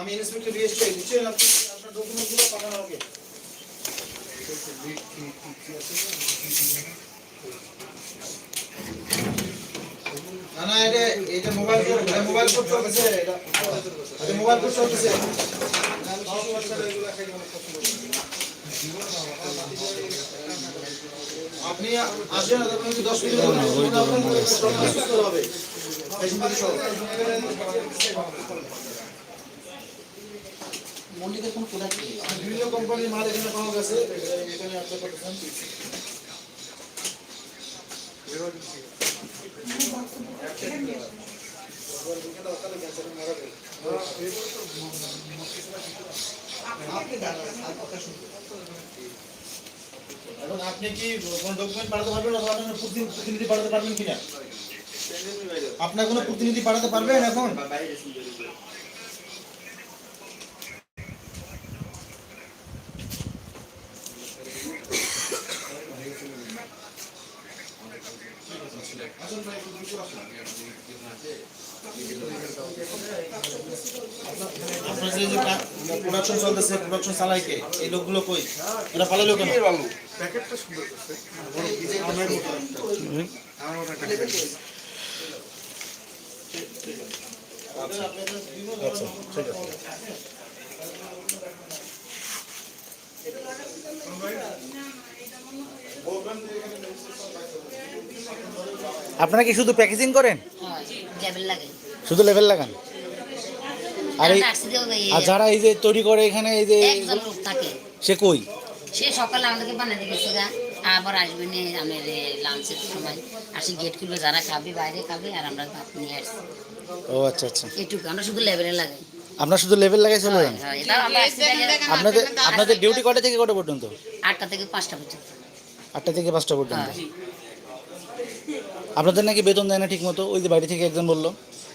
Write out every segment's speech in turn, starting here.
আমি ইন্সপেক্টর ডকুমেন্টগুলো না এটা এটা মোবাইল মোবাইল কোড চলতেছে এটা মোবাইল কোড চলতেছে আপনি আসেন আপনি যদি দশ মিনিট হবে? কোন প্রোডাক্ট নেই বিভিন্ন কোম্পানির মাল এখানে পাওয়া গেছে। এখানে আপনি পাঠান এখন আপনি কি কোনো ডকুমেন্ট পাঠাতে পারবেন অথবা আপনার প্রতি- প্রতিনিধি পাঠাতে পারবেন কিনা? আপনার কোনো প্রতিনিধি পাঠাতে পারবেন এখন? আপনার যে প্রোডাকশন চলতেছে প্রোডাকশন চালায় কে? এই লোকগুলো কই? ওরা পালালো কেন? আচ্ছা ঠিক আছে। আপনারা কি শুধু প্যাকেজিং করেন? শুধু লেভেল লাগান? আর যারা এই যে তৈরি করে এখানে এই যে সে কই? সে সকালে আমাদেরকে বানিয়ে গেছে গা। আবার আসবে নিয়ে আমার লাঞ্চের সময়। আসি গেট খুলবে যারা খাবে বাইরে খাবে আর আমরা ভাত নিয়ে আসছি। ও আচ্ছা আচ্ছা। এটুকু আমরা শুধু লেবেলে লাগে আপনার শুধু লেভেল লাগাই চলে যান হ্যাঁ, আসছি দেখে আপনাদের আপনাদের ডিউটি কটা থেকে কটা পর্যন্ত? আটটা থেকে পাঁচটা পর্যন্ত। আটটা থেকে পাঁচটা পর্যন্ত। হ্যাঁ। আপনাদের নাকি বেতন দেয় না ঠিক মতো ওই যে বাড়ি থেকে একজন বলল।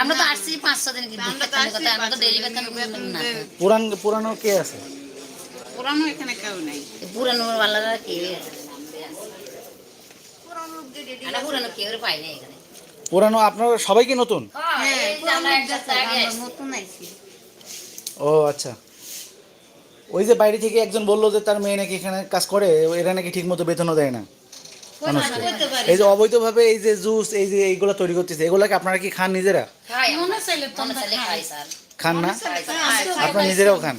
আমরা তো আসছি পাঁচ ছ দিন কিন্তু। কথা আমরা তো ডেলি বেতন না। পুরান পুরানো কে আছে? পুরানো এখানে কেউ নেই। পুরানো পুরানো কেউ পাই না এখানে। পুরানো আপনারা সবাই কি নতুন? হ্যাঁ এই যে আমরা এক সপ্তাহ আগে আসছি। নতুন আইছি ও আচ্ছা। ওই যে বাইরে থেকে একজন বলল যে তার মেয়ে নাকি এখানে কাজ করে এরা নাকি ঠিক মতো বেতনও দেয় না। মানুষকে। এই যে অবৈধভাবে এই যে জুস এই যে এইগুলো তৈরি করতেছে এগুলাকে আপনারা কি খান নিজেরা? তো খান না? খাই স্যার আপনারা নিজেরাও খান?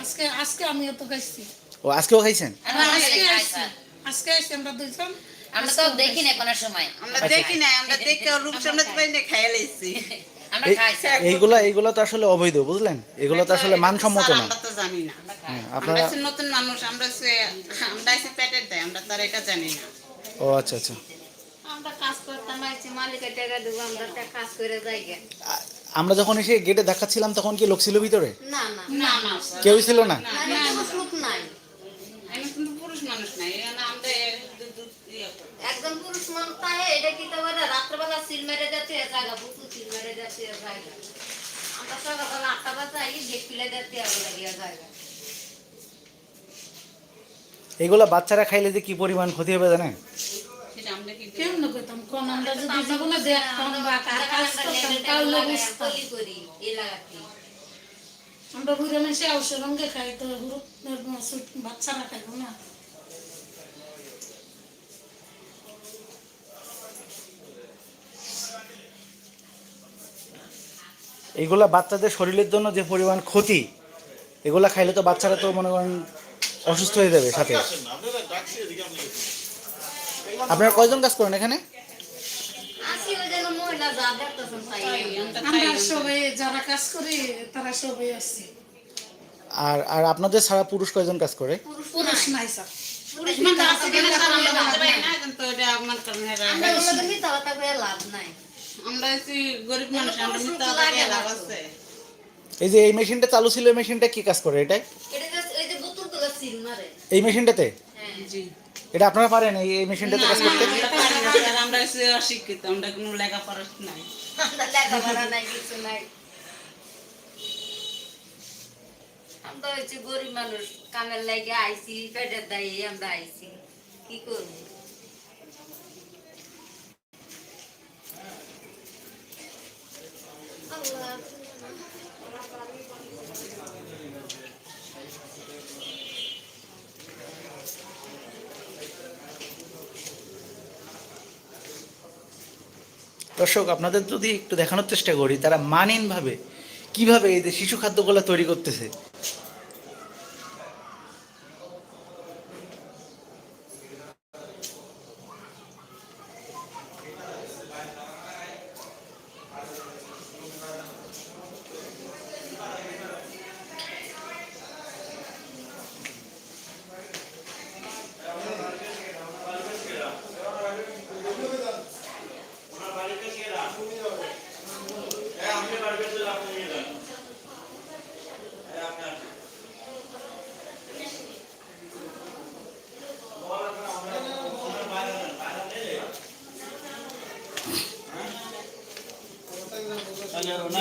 আজকে আজকে আমিও তো খাইছি। ও আজকেও খাইছেন? আমরা আজকে খাই আসছি স্যার আজকে আসছি আমরা দুইজন। আমরা তো দেখি না কোনো সময়। আমরা দেখি না আমরা দেখে রূপ সামনে পাই না খাইয়া লাইছি। আমরা এই- খাই স্যার এইগুলা তো আসলে অবৈধ বুঝলেন? এগুলো তো আসলে মানসম্মত না আমরা তো জানি না। হ্যাঁ, আমরা আপনারা নতুন মানুষ আমরা আমরা এসে পেটের দেয় আমরা তার এটা জানি না। ও আচ্ছা আচ্ছা। আমরা কাজ করতাম মালিকের টাকা দেবো আমরা একটা কাজ করে যাই আমরা যখন এসে গেটে দেখাচ্ছিলাম তখন কি লোক ছিল ভিতরে? না না না না কেউই ছিল না? ইয়ে এগুলা বাচ্চারা খাইলে যে কি পরিমাণ ক্ষতি হবে জানেন? কেমন করতাম কোন আমরা যদি জীবনে দেখতাম বা কার কাজ করতাম তাহলে বুঝতাম। আমরা বুড়ে মেশে রঙে খাই তো বাচ্চারা খাইব না। এইগুলা বাচ্চাদের শরীরের জন্য যে পরিমাণ ক্ষতি এগুলা খাইলে তো বাচ্চারা তো মনে করেন অসুস্থ হয়ে যাবে সাথে। আপনারা কয়জন কাজ করেন এখানে? আসি ওই যেন মহিলা যা দেখতেছেন তাই আমরা সবাই যারা কাজ করি তারা সবাই আসছি আর আর আপনাদের সারা পুরুষ কয়জন কাজ করে? পুরুষ নাই স্যার। এই যে এই মেশিনটা চালু ছিল এই মেশিনটা কি কাজ করে এটাই? এটা এই মেশিনটাতে? হ্যাঁ। জি। এটা আপনারা পারেন এই এই মেশিনটাতে কাজ করতে? আমরা অশিক্ষিত আমরা কোনো লেখাপড়া নাই। আমরা লেখাপড়া নাই কিছু নাই। আমরা হচ্ছে গরিব মানুষ কামের লাগে আইসি পেটের দায়ী আমরা আইছি। কি করব? আল্লাহ। দর্শক, আপনাদের যদি একটু দেখানোর চেষ্টা করি, তারা মানিনভাবে কীভাবে এই যে শিশু খাদ্যগুলো তৈরি করতেছে?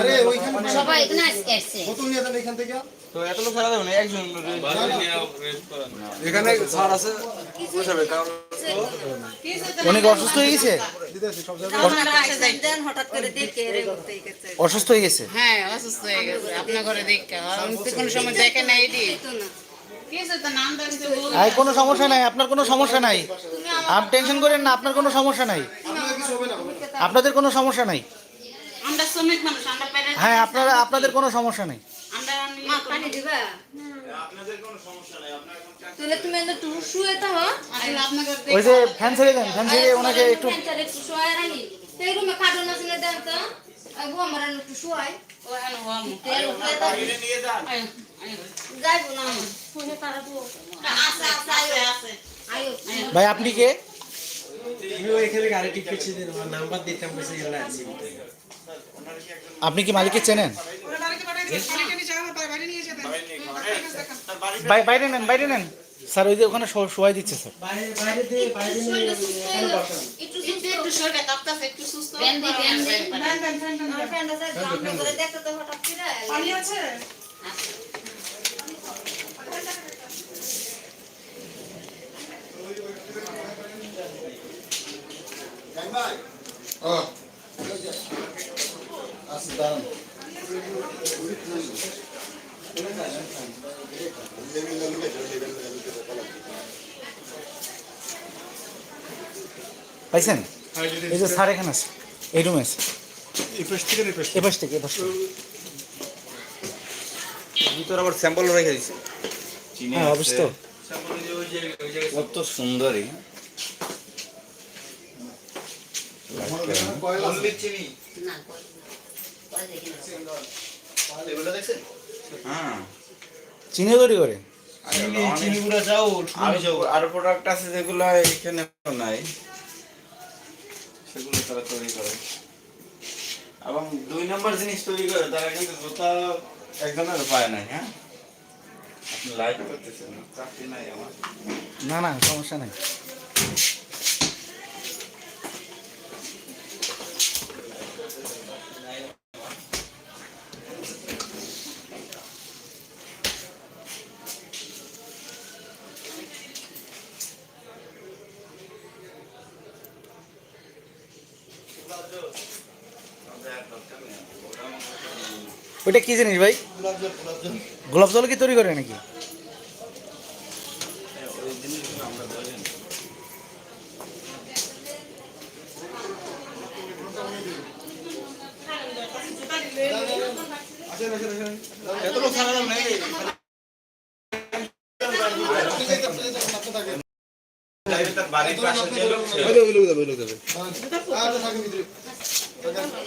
আরে ওইখানে সবাই এখানে আসছে বোতল নিয়ে যান এখান থেকে? তো এত লোক ছাড়া যাবে না একজন এখানে ছাড় আছে অনেক অসুস্থ হয়ে গেছে? দিতেছি সব জায়গায়। দেন হঠাৎ করে দেখে রে করতে গেছে। অসুস্থ হয়ে গেছে? হ্যাঁ অসুস্থ হয়ে গেছে। আপনার ঘরে দেখে। কোনো সময় দেখে নাই এটি। সমস্যা নাই। আপনার কোনো সমস্যা নাই। আপনি টেনশন করেন না আপনার কোনো সমস্যা নাই। আপনাদের কোনো সমস্যা নাই। আমরা শ্রমিক মানুষ আমরা পেরে হ্যাঁ আপনারা আপনাদের কোনো সমস্যা নেই। আমরা মা পানি দিবা? তাহলে তুমি এনে একটু শুয়ে থাকো আসলে আপনাকে ওই যে ফ্যান ছেড়ে দেন ফ্যান ছেড়ে ওনাকে একটু ফ্যানটারে একটু শুয়ে রাখি এই রুমে কার্টুন আছে না দেন তো? আবু আমার একটু শুয়াই ও হ্যাঁ হওয়া তেল উঠলে তো যাইবো না। আছে আছে আছে। আছে। আয়ো। ভাই আপনি কে? আমি ওইখানে গাড়ি ঠিক করছি যে আমার নাম্বার দিতাম বসে গেলে আছি আপনি কি মালিককে চেনেন? বাই- বাইরে নেন বাইরে নেন। স্যার ওই যে ওখানে শোয়াই দিচ্ছে স্যার। বাইরে পাইছেন এই যে স্যার এখানে আছে এই রুমে আছে। এপাশ থেকে এপাশ থেকে। ভিতর আবার স্যাম্পল রেখে দিছে। হ্যাঁ অবশ্য তো কত সুন্দরী। কয়লা না কই কই দেখি হ্যাঁ। চিনি তৈরি করে? চিনি চিনি গুঁড়া চাউল আর প্রোডাক্ট আছে যেগুলো এখানে নাই সেগুলো তারা তৈরি করে। এবং দুই নম্বর জিনিস তৈরি করে তারা কিন্তু জুতা একজনের পায় নাই হ্যাঁ? করতেছেন চাকরি নাই আমার। না না সমস্যা নাই। ওইটা কি জিনিস ভাই? গোলাপ জল কি তৈরি করে নাকি?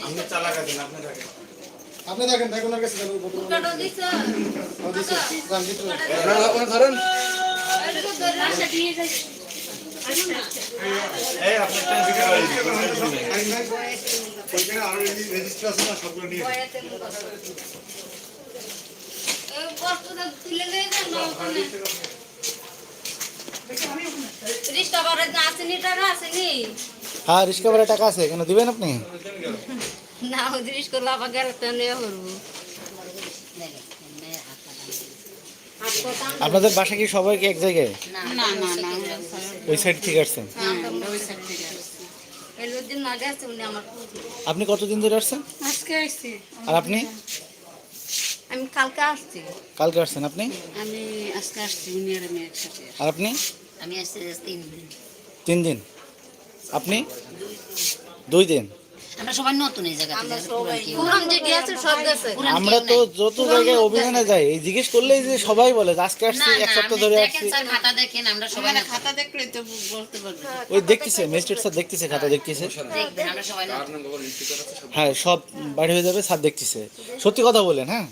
আমি চালাকা দিন আপনার থাকেন। আপনি থাকেন ভাই ওনার কাছে যাবেন বোতল কাটো দিছ দিছে যান ভিতরে বাসা দিয়ে যাই এই আপনি একটা দিকে বাড়ি দিবেন। বয়াতে মুখ আছে। এই বস্তুটা তুলে নিয়ে যান না ওখানে। ত্রিশটা বারের না আসেনি টাকা আসেনি হ্যাঁ রিক্সা ভাড়া টাকা আছে কেন দিবেন আপনি না জিনিস করলে আবার গেলে তো নিয়ে করব আপনাদের বাসা কি সবাই কি এক জায়গায়? না না না ওই সাইড থেকে আসছেন ওই সাইড থেকে আসছি। এলো দিন না গেছে উনি আমার খুঁজে। আপনি কতদিন ধরে আসছেন? আজকে আসছি। আর আপনি? আমি কালকে আসছি। কালকে আসছেন আপনি? আমি আজকে আসছি উনি আর আমি একসাথে আর আপনি? আমি আসছি তিন দিন। তিন দিন। আপনি? দুই দিন। আমরা সবাই নতুন এই জায়গাতে আমরা সবাই পুরান যে গেছে সব গেছে। আমরা তো যত জায়গায় অভিযানে যাই এই জিজ্ঞেস করলেই যে সবাই বলে আজকে আসছি এক সপ্তাহ ধরে আসছি। খাতা দেখেন আমরা সবাই খাতা দেখলে তো বলতে পারবে। ওই দেখতেছে ম্যাজিস্ট্রেট স্যার দেখতেছে খাতা দেখতেছে। দেখবেন আমরা সবাই নতুন। হ্যাঁ সব বাড়ি হয়ে যাবে স্যার দেখতেছে। সত্যি কথা বলেন হ্যাঁ?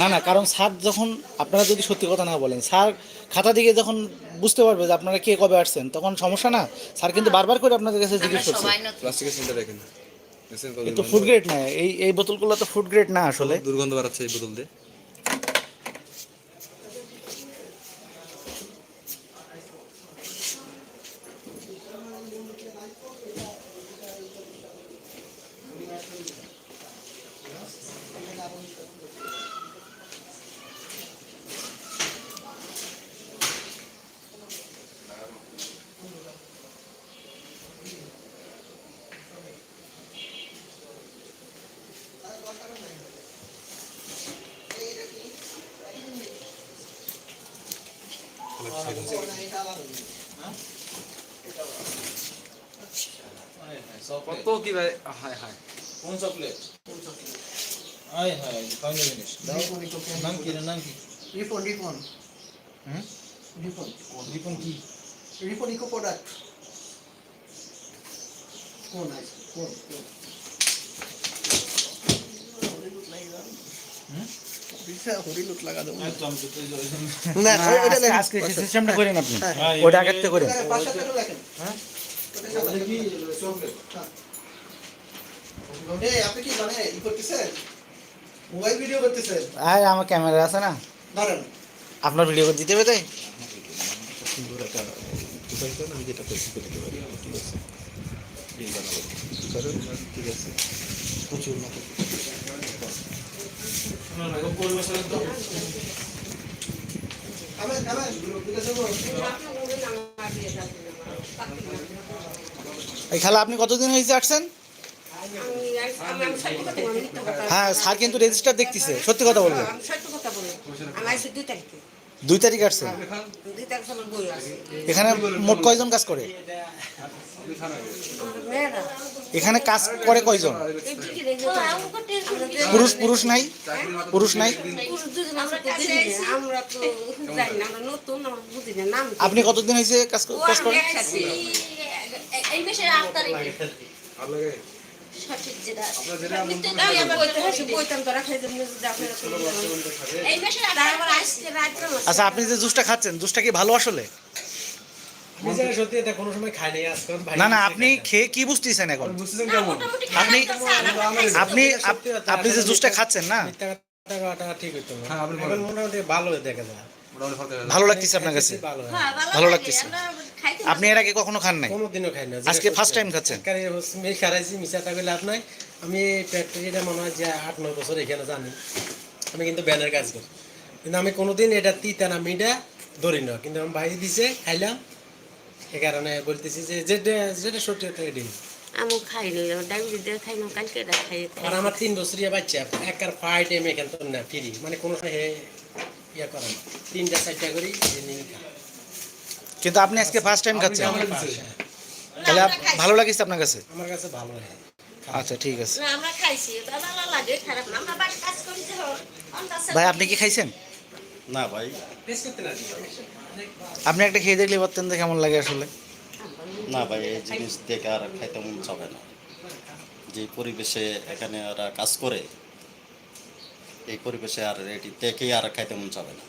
না না কারণ স্যার যখন আপনারা যদি সত্যি কথা না বলেন স্যার খাতা দিকে যখন বুঝতে পারবে যে আপনারা কে কবে আসছেন তখন সমস্যা না? স্যার কিন্তু বারবার করে আপনাদের কাছে জিজ্ঞেস করছে। প্লাস্টিকের ফুড গ্রেড না এই এই বোতলগুলো তো ফুড গ্রেড না আসলে। দুর্গন্ধ বাড়াচ্ছে এই বোতল দিয়ে। ভাই? হায় হায়। কোন চকলেট? আয় হায় ফাইনাল জিনিস। নাম কি নাম কি? রিপন রিপন। হুম? রিপন। রিপন কি? Ripon eco product. কোন আছে? কোন? কোন? দেবো। ওটা আগের থেকে করেন। হ্যাঁ? ওটা ওটা কি চকলেট এই, আপনি কি মানে ই করতেছেন? মোবাইল ভিডিও করতেছেন? আর আমার ক্যামেরা আছে না। আপনার ভিডিও করে দিতে হবে তাই? সুন্দর একটা আমি যেটা করছি করে দিতে পারি ঠিক আছে ডিল বানাবো করেন ঠিক আছে প্রচুর মতো না না এরকম পরিবেশ হলে তো আমেন আমেন বিকাশ হব এই খেলা আপনি কতদিন হয়েছে আসছেন? হ্যাঁ স্যার কিন্তু রেজিস্টার দেখতেছে। সত্যি কথা বলবেন সত্য কথা বলে। আমি আসছি? দুই তারিখ আছে এখানে মোট কয়জন কাজ করে? এখানে কাজ করে কয়জন? পুরুষ পুরুষ নাই? পুরুষ নাই? আমরা তো বুঝি না, আমরা তো জানি না আমরা নতুন আমরা বুঝি না নাম কি? আপনি কতদিন হয়েছে কাজ ক- কাজ করেন সঠিক যেটা আজকে রাত্রে আচ্ছা আপনি যে জুসটা খাচ্ছেন জুসটা কি ভালো আসলে? আমি জানি সত্যি এটা কোনো সময় খাই নাই আজকে ভাই। না না আপনি খেয়ে কি বুঝতেছেন এখন? আপনি আপনি আপনি যে জুসটা খাচ্ছেন না? হ্যাঁ, ভালো লাগতেছে আপনার কাছে? হয়। হ্যাঁ, ভালো লাগতেছে। আপনি এর আগে কখনো খান নাই? কোনোদিনও খাই না। আজকে ফার্স্ট টাইম খাচ্ছেন? আমি খারাইছি মিশাটা করলে আপনার আমি এই ফ্যাক্টরিটা মনে হয় যে আট নয় বছর এখানে জানি। আমি কিন্তু ব্যানের কাজ করি। কিন্তু আমি কোনোদিন এটা তিতা না মিটা ধরি না। কিন্তু আমি বাইরে দিছে খাইলাম। এ কারণে বলতেছি যে যেটা যেটা সত্যি ওটা এটাই আমি খাই নি ডায়াবেটিস দিয়ে খাই না কালকে এটা খাই আর আমার তিন বছরিয়া বাচ্চা একার ফাই টাইমে খেলতো না ফ্রি। মানে কোনো সময় হে ইয়া করে না। তিনটা চারটা করি যে নিয়ে খাই। কিন্তু আপনি আজকে ফার্স্ট টাইম খাচ্ছেন? তাহলে ভালো লাগিছে আপনার কাছে? আমার কাছে ভালো হয় আচ্ছা ঠিক আছে। না আমরা খাইছি। ওটা ভালো লাগে খারাপ না। আমরা বাড়ি কাজ করি যে ভাই আপনি কি খাইছেন? না ভাই। আপনি একটা খেয়ে দেখলে পারতেন যে কেমন লাগে আসলে। না ভাই এই জিনিস দেখে আর খাইতে মন চাবে না। যে পরিবেশে এখানে ওরা কাজ করে এই পরিবেশে আর এটি দেখেই আর খাইতে মন চাবে না।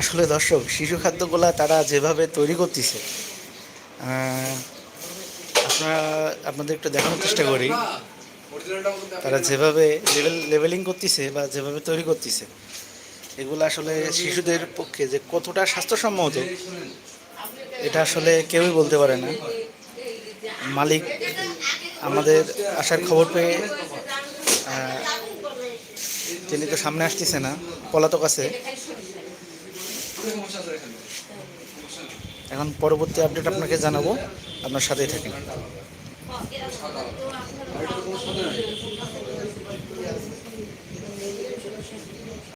আসলে দর্শক, শিশু খাদ্যগুলা তারা যেভাবে তৈরি করতেছে আপনারা, আপনাদের একটু দেখানোর চেষ্টা করি। তারা যেভাবে লেভেল লেভেলিং করতেছে বা যেভাবে তৈরি করতেছে, এগুলো আসলে শিশুদের পক্ষে যে কতটা স্বাস্থ্যসম্মত, এটা আসলে কেউই বলতে পারে না। মালিক আমাদের আসার খবর পেয়ে তিনি তো সামনে আসতেছে না, পলাতক আছে। এখন পরবর্তী আপডেট আপনাকে জানাব। আপনার সাথেই থাকেন।